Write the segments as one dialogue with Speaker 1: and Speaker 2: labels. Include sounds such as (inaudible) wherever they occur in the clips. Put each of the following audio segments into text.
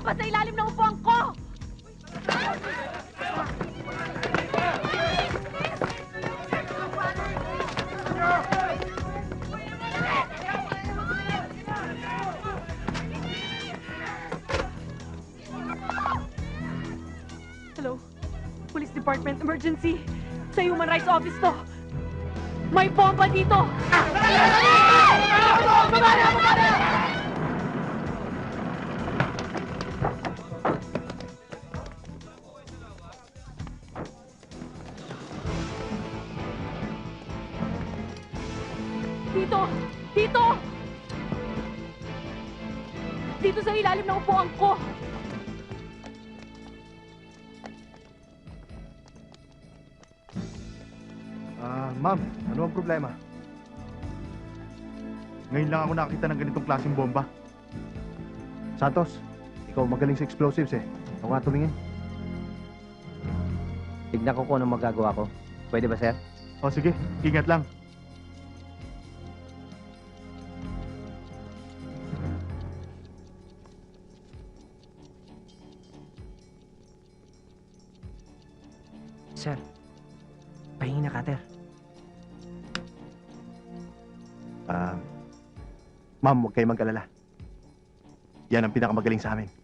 Speaker 1: bomba sa ilalim ng upuan ko! Hello? Police Department, emergency! Sa Human Rights Office to! May bomba dito! Dito! Dito sa ilalim ng upuan ko!
Speaker 2: Ah, ma'am, ano ang problema? Ngayon lang ako nakakita ng ganitong klaseng bomba. Santos, ikaw magaling sa explosives eh. Ako nga tumingin.
Speaker 3: Tignan ko kung anong magagawa ko. Pwede ba, sir?
Speaker 2: O sige, ingat lang.
Speaker 3: Pahingi na cutter.
Speaker 2: Ah, ma'am, huwag kayong mag-alala. Yan ang pinakamagaling sa amin.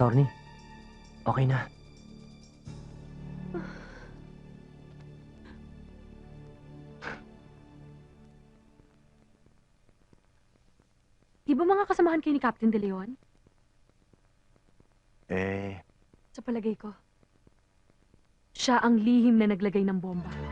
Speaker 3: Attorney, okay na.
Speaker 1: Di ba mga kasamahan kayo ni Captain De Leon?
Speaker 2: Eh,
Speaker 1: Sa palagay ko, siya ang lihim na naglagay ng bomba.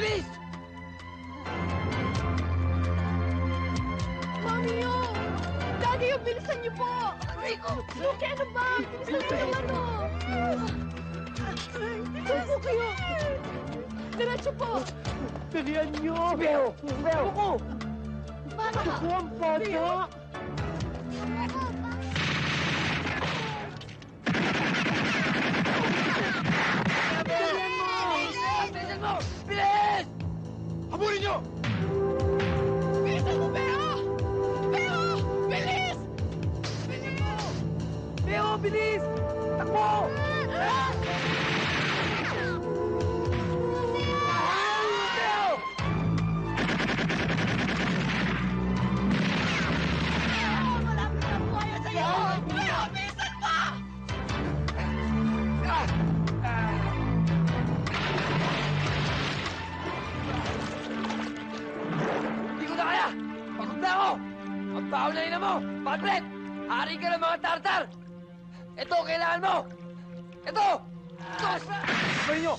Speaker 4: Bilis!
Speaker 1: Mami yun! Daddy yung bilisan niyo po!
Speaker 4: Rico!
Speaker 1: Luke, ano ba? Bilisan niyo naman o! Bilisan po kayo! Diretso po!
Speaker 4: Dalihan nyo! Beo! Beo! Ako!
Speaker 1: Bata!
Speaker 4: Ako ang bata! Na ako! Ang baho na ina mo! Padlet! Hari ka ng mga tartar! Ito, kailangan mo! Ito! Ito! Sabay nyo!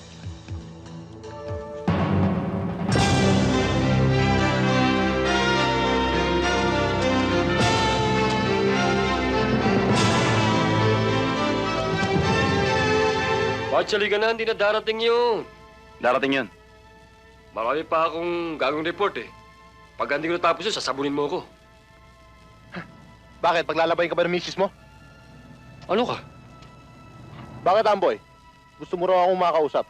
Speaker 5: Actually ka na, hindi na darating yun.
Speaker 6: Darating yun.
Speaker 5: Marami pa akong gagawing report eh. Pag hindi ko natapos yun, sasabunin mo ako.
Speaker 2: bakit? Paglalabay ka ba ng misis mo?
Speaker 5: Ano ka?
Speaker 2: Bakit, Amboy? Gusto mo raw akong makausap?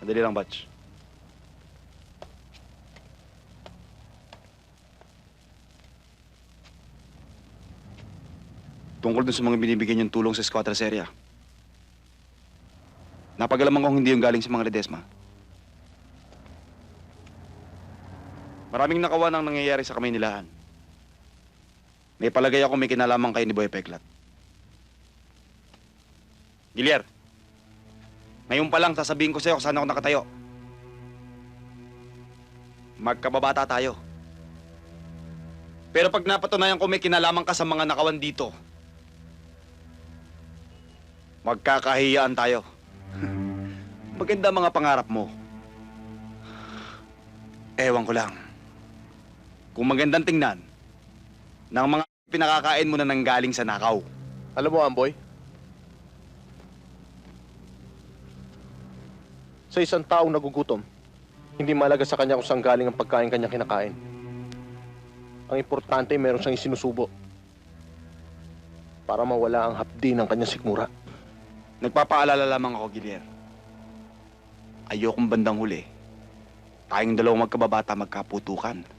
Speaker 6: Sandali lang, Batch. Tungkol dun sa mga binibigyan niyong tulong sa Squatters area. Napagalaman kong hindi yung galing sa mga Ledesma. Maraming nakawan ang nangyayari sa Kamaynilahan. May palagay ako may kinalaman kayo ni Boy Peklat. Gilier, ngayon pa lang sasabihin ko sa'yo kung saan ako nakatayo. Magkababata tayo. Pero pag napatunayan ko may kinalaman ka sa mga nakawan dito, magkakahiyaan tayo. (laughs) Maganda mga pangarap mo. Ewan ko lang. Kung magandang tingnan, ng mga pinakakain mo na nanggaling sa nakaw.
Speaker 2: Alam mo, Amboy, sa isang taong nagugutom, hindi malaga sa kanya kung saan galing ang pagkain kanyang kinakain. Ang importante, meron siyang isinusubo para mawala ang hapdi ng kanyang sikmura.
Speaker 6: Nagpapaalala lamang ako, Gilier. Ayokong bandang huli. Tayong dalawang magkababata magkaputukan.